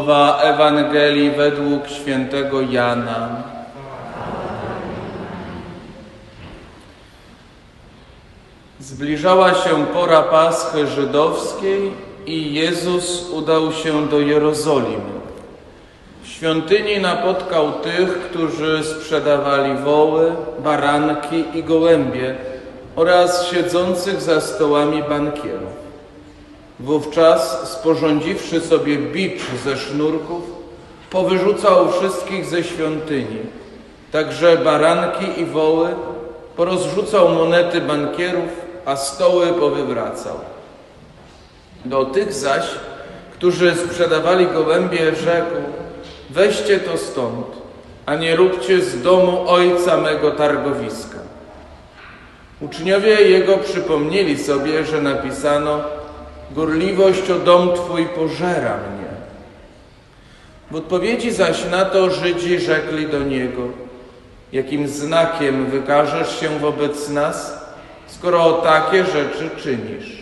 Słowa Ewangelii według świętego Jana. Zbliżała się pora Paschy żydowskiej i Jezus udał się do Jerozolimy. W świątyni napotkał tych, którzy sprzedawali woły, baranki i gołębie oraz siedzących za stołami bankierów. Wówczas, sporządziwszy sobie bicz ze sznurków, powyrzucał wszystkich ze świątyni, także baranki i woły, porozrzucał monety bankierów, a stoły powywracał. Do tych zaś, którzy sprzedawali gołębie, rzekł, weźcie to stąd, a nie róbcie z domu ojca mego targowiska. Uczniowie jego przypomnieli sobie, że napisano, gorliwość o dom Twój pożera mnie. W odpowiedzi zaś na to Żydzi rzekli do niego, jakim znakiem wykażesz się wobec nas, skoro takie rzeczy czynisz?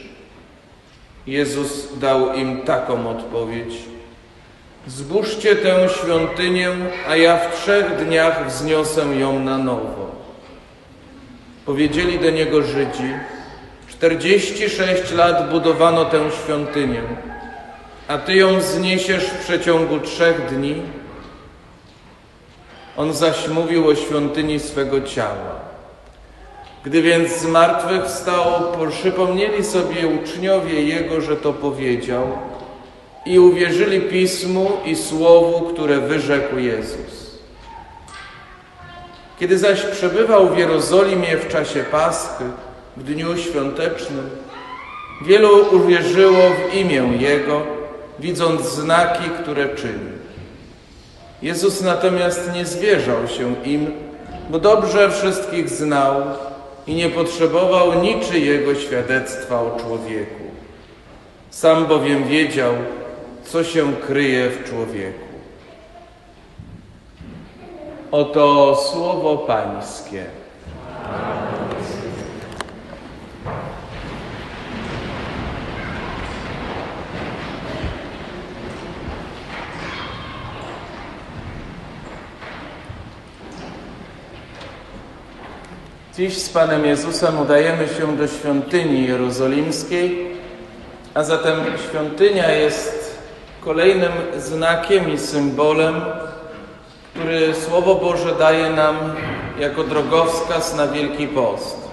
Jezus dał im taką odpowiedź. Zbóżcie tę świątynię, a ja w trzech dniach wzniosę ją na nowo. Powiedzieli do niego Żydzi, 46 lat budowano tę świątynię, a ty ją zniesiesz w przeciągu trzech dni. On zaś mówił o świątyni swego ciała. Gdy więc z martwych wstał, przypomnieli sobie uczniowie Jego, że to powiedział i uwierzyli Pismu i Słowu, które wyrzekł Jezus. Kiedy zaś przebywał w Jerozolimie w czasie Paschy, w dniu świątecznym, wielu uwierzyło w imię Jego, widząc znaki, które czyni. Jezus natomiast nie zwierzał się im, bo dobrze wszystkich znał i nie potrzebował niczyjego świadectwa o człowieku. Sam bowiem wiedział, co się kryje w człowieku. Oto słowo Pańskie. Dziś z Panem Jezusem udajemy się do świątyni jerozolimskiej, a zatem świątynia jest kolejnym znakiem i symbolem, który Słowo Boże daje nam jako drogowskaz na Wielki Post.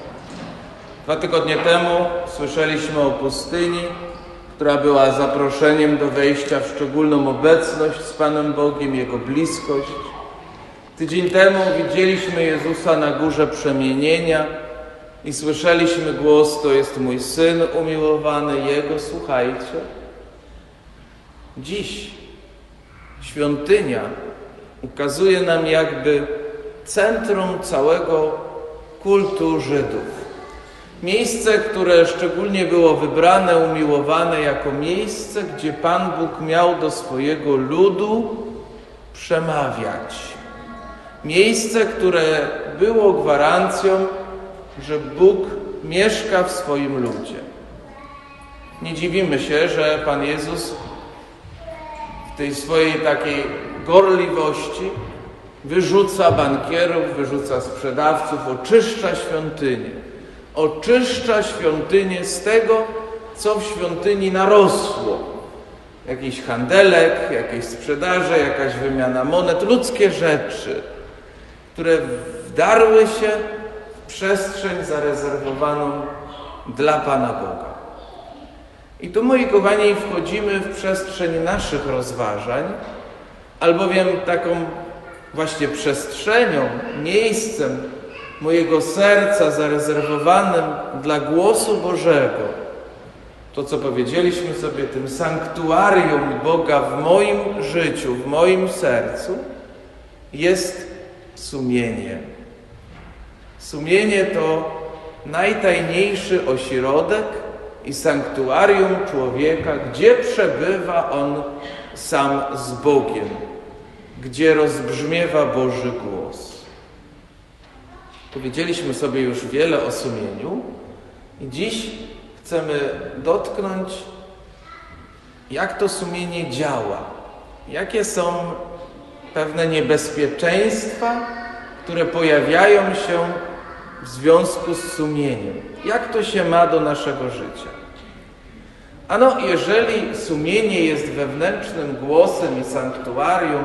Dwa tygodnie temu słyszeliśmy o pustyni, która była zaproszeniem do wejścia w szczególną obecność z Panem Bogiem, Jego bliskość. Tydzień temu widzieliśmy Jezusa na górze przemienienia i słyszeliśmy głos: To jest mój syn umiłowany, jego słuchajcie. Dziś świątynia ukazuje nam jakby centrum całego kultu Żydów. Miejsce, które szczególnie było wybrane, umiłowane jako miejsce, gdzie Pan Bóg miał do swojego ludu przemawiać. Miejsce, które było gwarancją, że Bóg mieszka w swoim ludzie. Nie dziwimy się, że Pan Jezus w tej swojej takiej gorliwości wyrzuca bankierów, wyrzuca sprzedawców, oczyszcza świątynię. Oczyszcza świątynię z tego, co w świątyni narosło. Jakiś handelek, jakieś sprzedaże, jakaś wymiana monet, ludzkie rzeczy które wdarły się w przestrzeń zarezerwowaną dla Pana Boga. I tu, moi kochani, wchodzimy w przestrzeń naszych rozważań, albowiem taką właśnie przestrzenią, miejscem mojego serca zarezerwowanym dla głosu Bożego, to co powiedzieliśmy sobie, tym sanktuarium Boga w moim życiu, w moim sercu, jest sumienie. Sumienie to najtajniejszy ośrodek i sanktuarium człowieka, gdzie przebywa on sam z Bogiem, gdzie rozbrzmiewa Boży głos. Powiedzieliśmy sobie już wiele o sumieniu i dziś chcemy dotknąć jak to sumienie działa, jakie są pewne niebezpieczeństwa, które pojawiają się w związku z sumieniem. Jak to się ma do naszego życia? Ano, jeżeli sumienie jest wewnętrznym głosem i sanktuarium,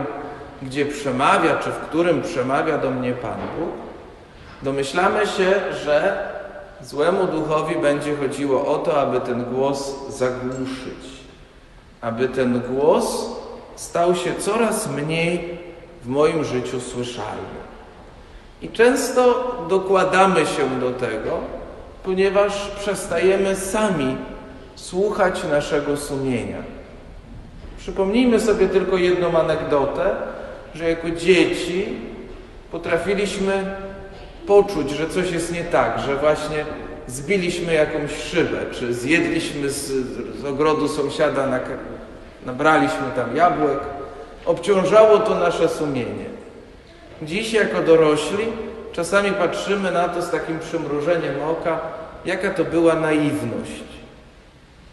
gdzie przemawia, czy w którym przemawia do mnie Pan Bóg, domyślamy się, że złemu duchowi będzie chodziło o to, aby ten głos zagłuszyć, aby ten głos stał się coraz mniej w moim życiu słyszalny. I często dokładamy się do tego, ponieważ przestajemy sami słuchać naszego sumienia. Przypomnijmy sobie tylko jedną anegdotę, że jako dzieci potrafiliśmy poczuć, że coś jest nie tak, że właśnie zbiliśmy jakąś szybę, czy zjedliśmy z, z ogrodu sąsiada, na, nabraliśmy tam jabłek. Obciążało to nasze sumienie. Dziś jako dorośli czasami patrzymy na to z takim przymrużeniem oka, jaka to była naiwność.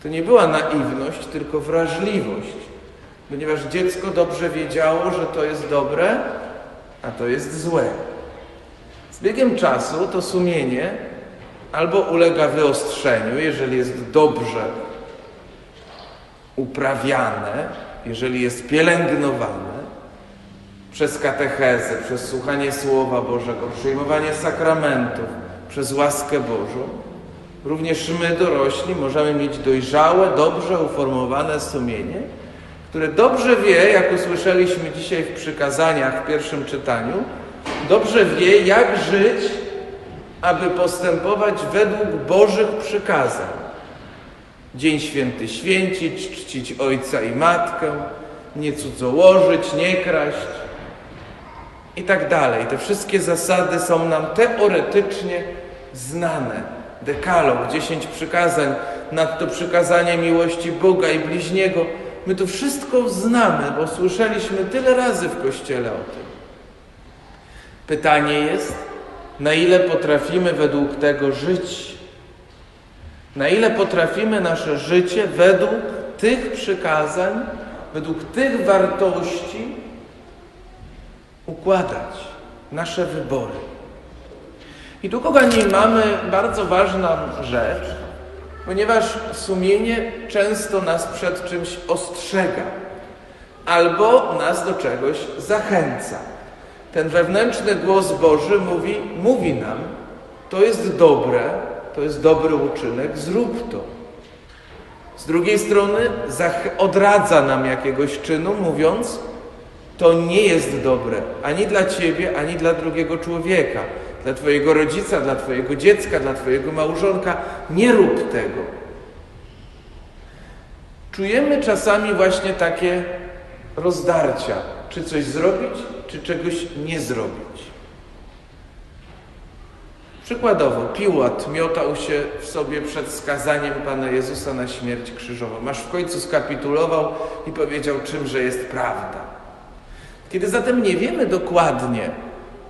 To nie była naiwność, tylko wrażliwość, ponieważ dziecko dobrze wiedziało, że to jest dobre, a to jest złe. Z biegiem czasu to sumienie albo ulega wyostrzeniu, jeżeli jest dobrze uprawiane, jeżeli jest pielęgnowane przez katechezę, przez słuchanie Słowa Bożego, przyjmowanie sakramentów, przez łaskę Bożą, również my dorośli możemy mieć dojrzałe, dobrze uformowane sumienie, które dobrze wie, jak usłyszeliśmy dzisiaj w przykazaniach w pierwszym czytaniu, dobrze wie, jak żyć, aby postępować według Bożych przykazań. Dzień święty święcić, czcić ojca i matkę, nie cudzołożyć, nie kraść i tak dalej. Te wszystkie zasady są nam teoretycznie znane. Dekalog, dziesięć przykazań, nadto przykazanie miłości Boga i bliźniego. My to wszystko znamy, bo słyszeliśmy tyle razy w Kościele o tym. Pytanie jest, na ile potrafimy według tego żyć? Na ile potrafimy nasze życie według tych przykazań, według tych wartości układać, nasze wybory? I tu, kochani, mamy bardzo ważną rzecz, ponieważ sumienie często nas przed czymś ostrzega albo nas do czegoś zachęca. Ten wewnętrzny głos Boży mówi, mówi nam, to jest dobre, to jest dobry uczynek, zrób to. Z drugiej strony odradza nam jakiegoś czynu, mówiąc, to nie jest dobre ani dla ciebie, ani dla drugiego człowieka, dla twojego rodzica, dla twojego dziecka, dla twojego małżonka. Nie rób tego. Czujemy czasami właśnie takie rozdarcia, czy coś zrobić, czy czegoś nie zrobić. Przykładowo, Piłat miotał się w sobie przed skazaniem Pana Jezusa na śmierć krzyżową, aż w końcu skapitulował i powiedział, czymże jest prawda. Kiedy zatem nie wiemy dokładnie,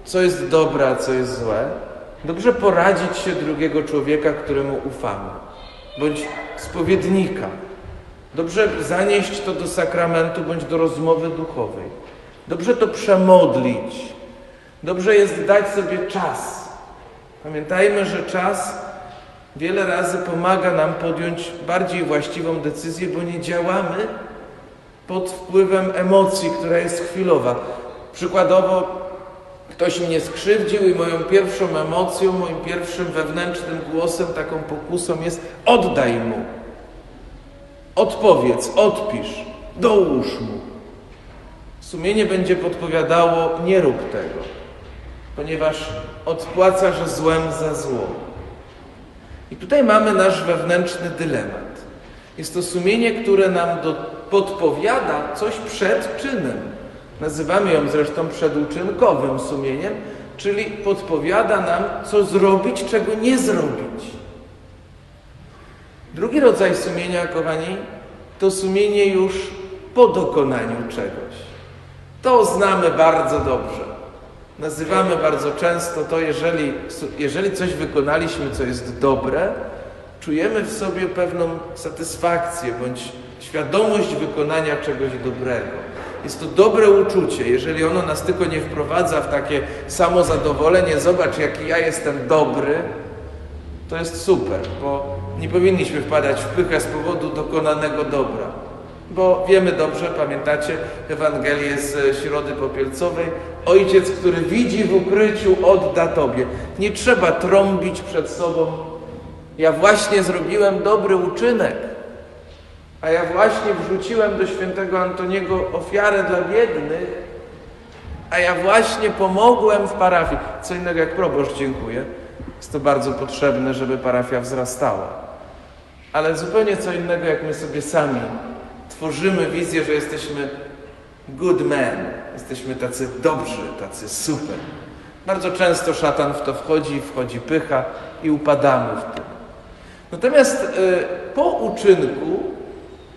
co jest dobre, a co jest złe, dobrze poradzić się drugiego człowieka, któremu ufamy, bądź spowiednika. Dobrze zanieść to do sakramentu bądź do rozmowy duchowej. Dobrze to przemodlić. Dobrze jest dać sobie czas. Pamiętajmy, że czas wiele razy pomaga nam podjąć bardziej właściwą decyzję, bo nie działamy pod wpływem emocji, która jest chwilowa. Przykładowo, ktoś mnie skrzywdził i moją pierwszą emocją, moim pierwszym wewnętrznym głosem, taką pokusą jest oddaj mu. Odpowiedz, odpisz, dołóż mu. Sumienie będzie podpowiadało, nie rób tego, ponieważ odpłacasz złem za zło. I tutaj mamy nasz wewnętrzny dylemat. Jest to sumienie, które nam do, podpowiada coś przed czynem. Nazywamy ją zresztą przeduczynkowym sumieniem, czyli podpowiada nam, co zrobić, czego nie zrobić. Drugi rodzaj sumienia, kochani, to sumienie już po dokonaniu czegoś. To znamy bardzo dobrze. Nazywamy bardzo często to, jeżeli, jeżeli coś wykonaliśmy, co jest dobre, czujemy w sobie pewną satysfakcję bądź świadomość wykonania czegoś dobrego. Jest to dobre uczucie, jeżeli ono nas tylko nie wprowadza w takie samozadowolenie, zobacz jaki ja jestem dobry, to jest super, bo nie powinniśmy wpadać w pychę z powodu dokonanego dobra. Bo wiemy dobrze, pamiętacie Ewangelię z Środy Popielcowej, ojciec, który widzi w ukryciu, odda Tobie. Nie trzeba trąbić przed sobą, ja właśnie zrobiłem dobry uczynek, a ja właśnie wrzuciłem do świętego Antoniego ofiarę dla biednych, a ja właśnie pomogłem w parafii. Co innego jak proboszcz, dziękuję. Jest to bardzo potrzebne, żeby parafia wzrastała. Ale zupełnie co innego, jak my sobie sami tworzymy wizję, że jesteśmy good men, jesteśmy tacy dobrzy, tacy super. Bardzo często szatan w to wchodzi, wchodzi pycha i upadamy w tym. Natomiast y, po uczynku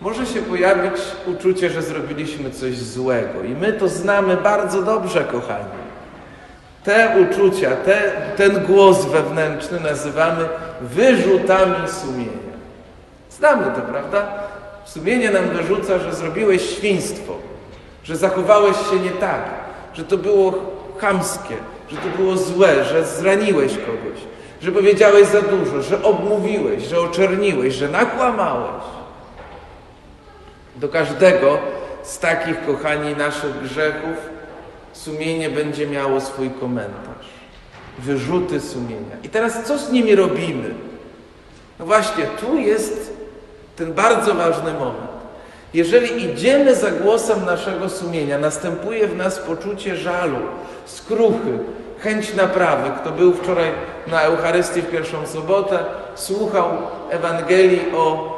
może się pojawić uczucie, że zrobiliśmy coś złego. I my to znamy bardzo dobrze, kochani. Te uczucia, te, ten głos wewnętrzny nazywamy wyrzutami sumienia. Znamy to, prawda? Sumienie nam wyrzuca, że zrobiłeś świństwo, że zachowałeś się nie tak, że to było chamskie, że to było złe, że zraniłeś kogoś, że powiedziałeś za dużo, że obmówiłeś, że oczerniłeś, że nakłamałeś. Do każdego z takich, kochani, naszych grzechów sumienie będzie miało swój komentarz. Wyrzuty sumienia. I teraz co z nimi robimy? No właśnie, tu jest ten bardzo ważny moment. Jeżeli idziemy za głosem naszego sumienia, następuje w nas poczucie żalu, skruchy, chęć naprawy. Kto był wczoraj na Eucharystii w pierwszą sobotę, słuchał Ewangelii o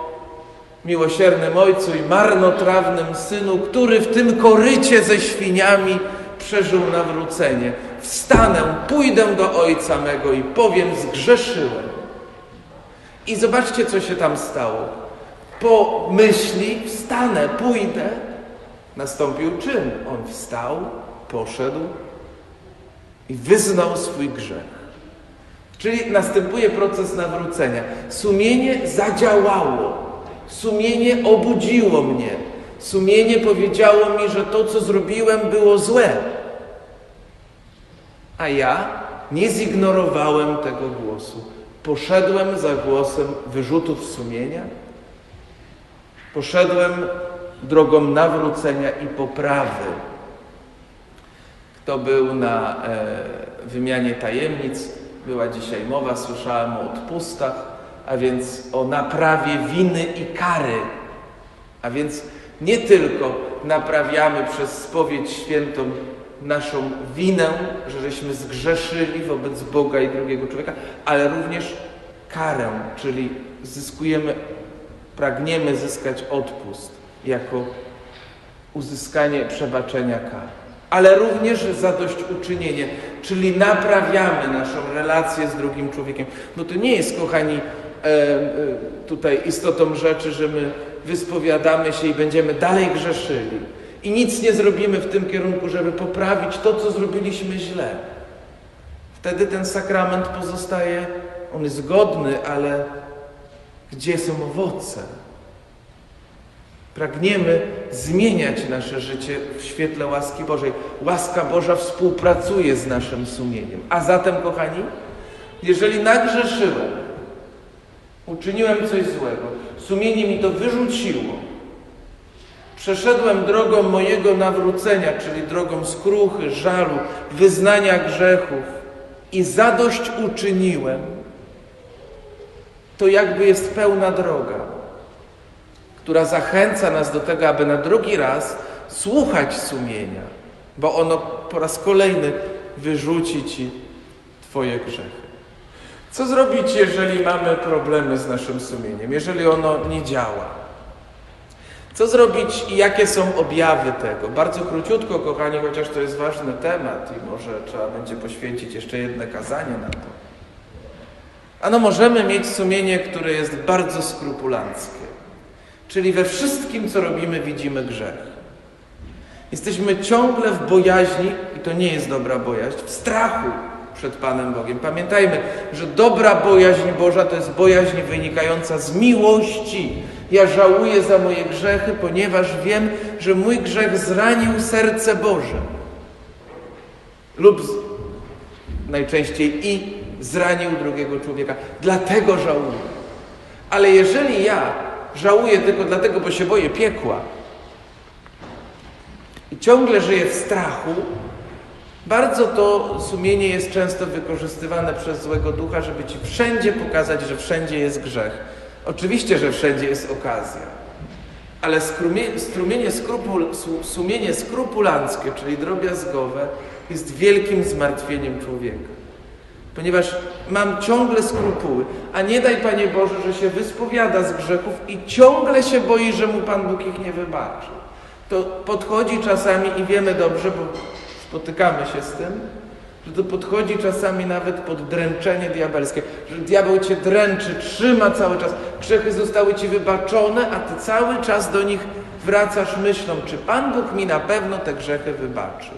miłosiernym Ojcu i marnotrawnym Synu, który w tym korycie ze świniami przeżył nawrócenie. Wstanę, pójdę do Ojca mego i powiem, zgrzeszyłem. I zobaczcie, co się tam stało. Po myśli, wstanę, pójdę, nastąpił czyn. On wstał, poszedł i wyznał swój grzech. Czyli następuje proces nawrócenia. Sumienie zadziałało. Sumienie obudziło mnie. Sumienie powiedziało mi, że to, co zrobiłem, było złe. A ja nie zignorowałem tego głosu. Poszedłem za głosem wyrzutów sumienia. Poszedłem drogą nawrócenia i poprawy. Kto był na e, wymianie tajemnic, była dzisiaj mowa, słyszałem o odpustach, a więc o naprawie winy i kary. A więc nie tylko naprawiamy przez spowiedź świętą naszą winę, że żeśmy zgrzeszyli wobec Boga i drugiego człowieka, ale również karę, czyli zyskujemy, pragniemy zyskać odpust jako uzyskanie przebaczenia kar. Ale również zadośćuczynienie, czyli naprawiamy naszą relację z drugim człowiekiem. No to nie jest, kochani, e, e, tutaj istotą rzeczy, że my wyspowiadamy się i będziemy dalej grzeszyli. I nic nie zrobimy w tym kierunku, żeby poprawić to, co zrobiliśmy źle. Wtedy ten sakrament pozostaje, on jest godny, ale gdzie są owoce? Pragniemy zmieniać nasze życie w świetle łaski Bożej. Łaska Boża współpracuje z naszym sumieniem. A zatem, kochani, jeżeli nagrzeszyłem, uczyniłem coś złego, sumienie mi to wyrzuciło, przeszedłem drogą mojego nawrócenia, czyli drogą skruchy, żalu, wyznania grzechów i zadość uczyniłem, to jakby jest pełna droga która zachęca nas do tego, aby na drugi raz słuchać sumienia, bo ono po raz kolejny wyrzuci ci Twoje grzechy. Co zrobić, jeżeli mamy problemy z naszym sumieniem, jeżeli ono nie działa? Co zrobić i jakie są objawy tego? Bardzo króciutko, kochani, chociaż to jest ważny temat i może trzeba będzie poświęcić jeszcze jedno kazanie na to. Ano możemy mieć sumienie, które jest bardzo skrupulanckie. Czyli we wszystkim, co robimy, widzimy grzech. Jesteśmy ciągle w bojaźni, i to nie jest dobra bojaźń, w strachu przed Panem Bogiem. Pamiętajmy, że dobra bojaźń Boża to jest bojaźń wynikająca z miłości. Ja żałuję za moje grzechy, ponieważ wiem, że mój grzech zranił serce Boże. Lub najczęściej i zranił drugiego człowieka. Dlatego żałuję. Ale jeżeli ja żałuję tylko dlatego, bo się boję piekła i ciągle żyję w strachu, bardzo to sumienie jest często wykorzystywane przez złego ducha, żeby ci wszędzie pokazać, że wszędzie jest grzech. Oczywiście, że wszędzie jest okazja, ale strumienie skrupul, sumienie skrupulanckie, czyli drobiazgowe, jest wielkim zmartwieniem człowieka. Ponieważ mam ciągle skrupuły, a nie daj Panie Boże, że się wyspowiada z grzechów i ciągle się boi, że mu Pan Bóg ich nie wybaczy. To podchodzi czasami i wiemy dobrze, bo spotykamy się z tym, że to podchodzi czasami nawet pod dręczenie diabelskie, że diabeł cię dręczy, trzyma cały czas, grzechy zostały ci wybaczone, a ty cały czas do nich wracasz myślą, czy Pan Bóg mi na pewno te grzechy wybaczył.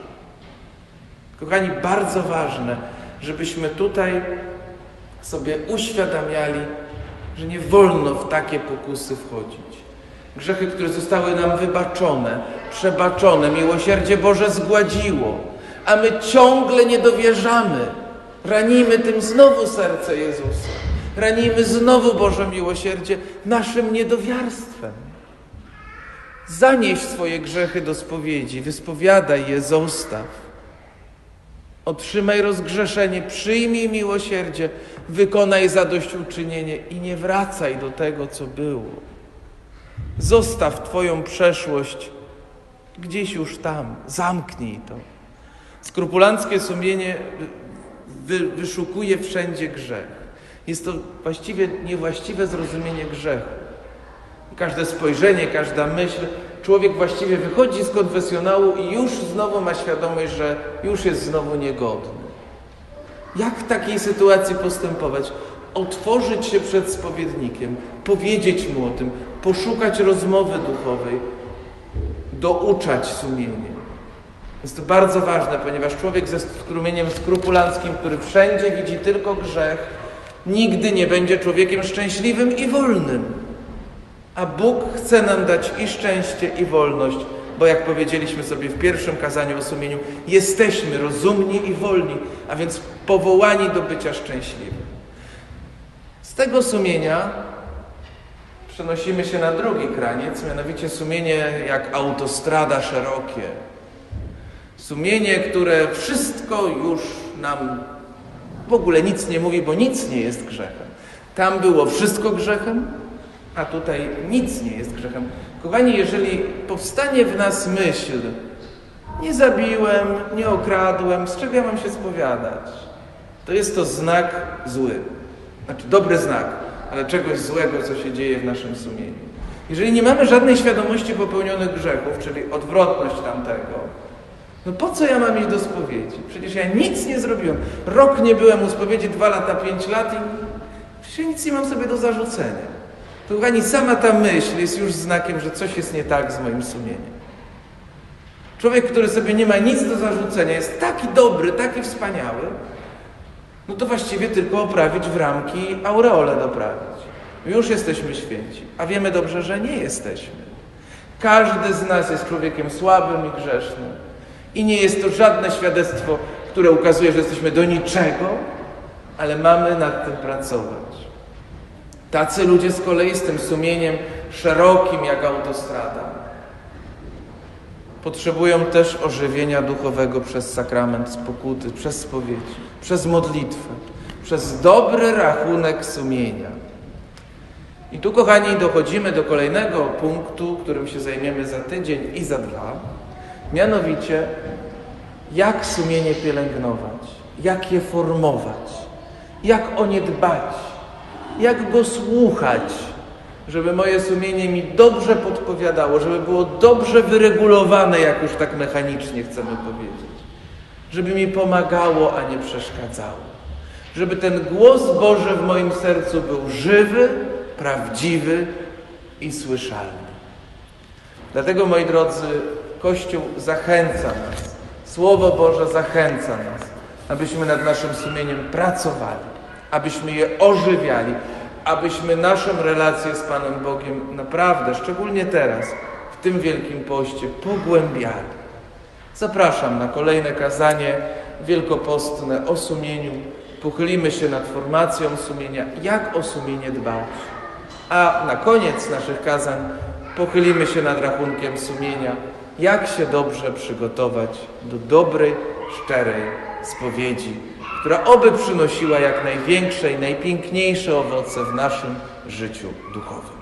Kochani, bardzo ważne, żebyśmy tutaj sobie uświadamiali, że nie wolno w takie pokusy wchodzić. Grzechy, które zostały nam wybaczone, przebaczone, miłosierdzie Boże zgładziło, a my ciągle nie dowierzamy. Ranimy tym znowu serce Jezusa. Ranimy znowu Boże miłosierdzie naszym niedowiarstwem. Zanieś swoje grzechy do spowiedzi, wyspowiadaj je, zostaw. Otrzymaj rozgrzeszenie, przyjmij miłosierdzie, wykonaj zadośćuczynienie i nie wracaj do tego, co było. Zostaw Twoją przeszłość gdzieś już tam, zamknij to. Skrupulanckie sumienie wy, wyszukuje wszędzie grzech. Jest to właściwie niewłaściwe zrozumienie grzechu. Każde spojrzenie, każda myśl, człowiek właściwie wychodzi z konfesjonału i już znowu ma świadomość, że już jest znowu niegodny. Jak w takiej sytuacji postępować? Otworzyć się przed spowiednikiem, powiedzieć mu o tym, poszukać rozmowy duchowej, douczać sumienie. Jest to bardzo ważne, ponieważ człowiek ze strumieniem skrupulanckim, który wszędzie widzi tylko grzech, nigdy nie będzie człowiekiem szczęśliwym i wolnym. A Bóg chce nam dać i szczęście, i wolność, bo jak powiedzieliśmy sobie w pierwszym kazaniu o sumieniu, jesteśmy rozumni i wolni, a więc powołani do bycia szczęśliwym. Z tego sumienia przenosimy się na drugi kraniec, mianowicie sumienie jak autostrada szerokie. Sumienie, które wszystko już nam w ogóle nic nie mówi, bo nic nie jest grzechem. Tam było wszystko grzechem, a tutaj nic nie jest grzechem. Kochani, jeżeli powstanie w nas myśl, nie zabiłem, nie okradłem, z czego ja mam się spowiadać? To jest to znak zły. Znaczy dobry znak, ale czegoś złego, co się dzieje w naszym sumieniu. Jeżeli nie mamy żadnej świadomości popełnionych grzechów, czyli odwrotność tamtego, no po co ja mam iść do spowiedzi? Przecież ja nic nie zrobiłem. Rok nie byłem u spowiedzi, dwa lata, pięć lat i przecież nic nie mam sobie do zarzucenia. To kochani, sama ta myśl jest już znakiem, że coś jest nie tak z moim sumieniem. Człowiek, który sobie nie ma nic do zarzucenia, jest taki dobry, taki wspaniały, no to właściwie tylko oprawić w ramki aureole doprawić. Już jesteśmy święci, a wiemy dobrze, że nie jesteśmy. Każdy z nas jest człowiekiem słabym i grzesznym. I nie jest to żadne świadectwo, które ukazuje, że jesteśmy do niczego, ale mamy nad tym pracować. Tacy ludzie z kolei z tym sumieniem szerokim jak autostrada potrzebują też ożywienia duchowego przez sakrament spokuty, przez spowiedzi, przez modlitwę, przez dobry rachunek sumienia. I tu, kochani, dochodzimy do kolejnego punktu, którym się zajmiemy za tydzień i za dwa. Mianowicie, jak sumienie pielęgnować, jak je formować, jak o nie dbać, jak go słuchać, żeby moje sumienie mi dobrze podpowiadało, żeby było dobrze wyregulowane, jak już tak mechanicznie chcemy powiedzieć, żeby mi pomagało, a nie przeszkadzało, żeby ten głos Boży w moim sercu był żywy, prawdziwy i słyszalny. Dlatego, moi drodzy, Kościół zachęca nas, Słowo Boże zachęca nas abyśmy nad naszym sumieniem pracowali, abyśmy je ożywiali, abyśmy naszą relację z Panem Bogiem naprawdę, szczególnie teraz, w tym Wielkim Poście, pogłębiali. Zapraszam na kolejne kazanie wielkopostne o sumieniu. Pochylimy się nad formacją sumienia, jak o sumienie dbać. A na koniec naszych kazań pochylimy się nad rachunkiem sumienia, jak się dobrze przygotować do dobrej, szczerej spowiedzi, która oby przynosiła jak największe i najpiękniejsze owoce w naszym życiu duchowym.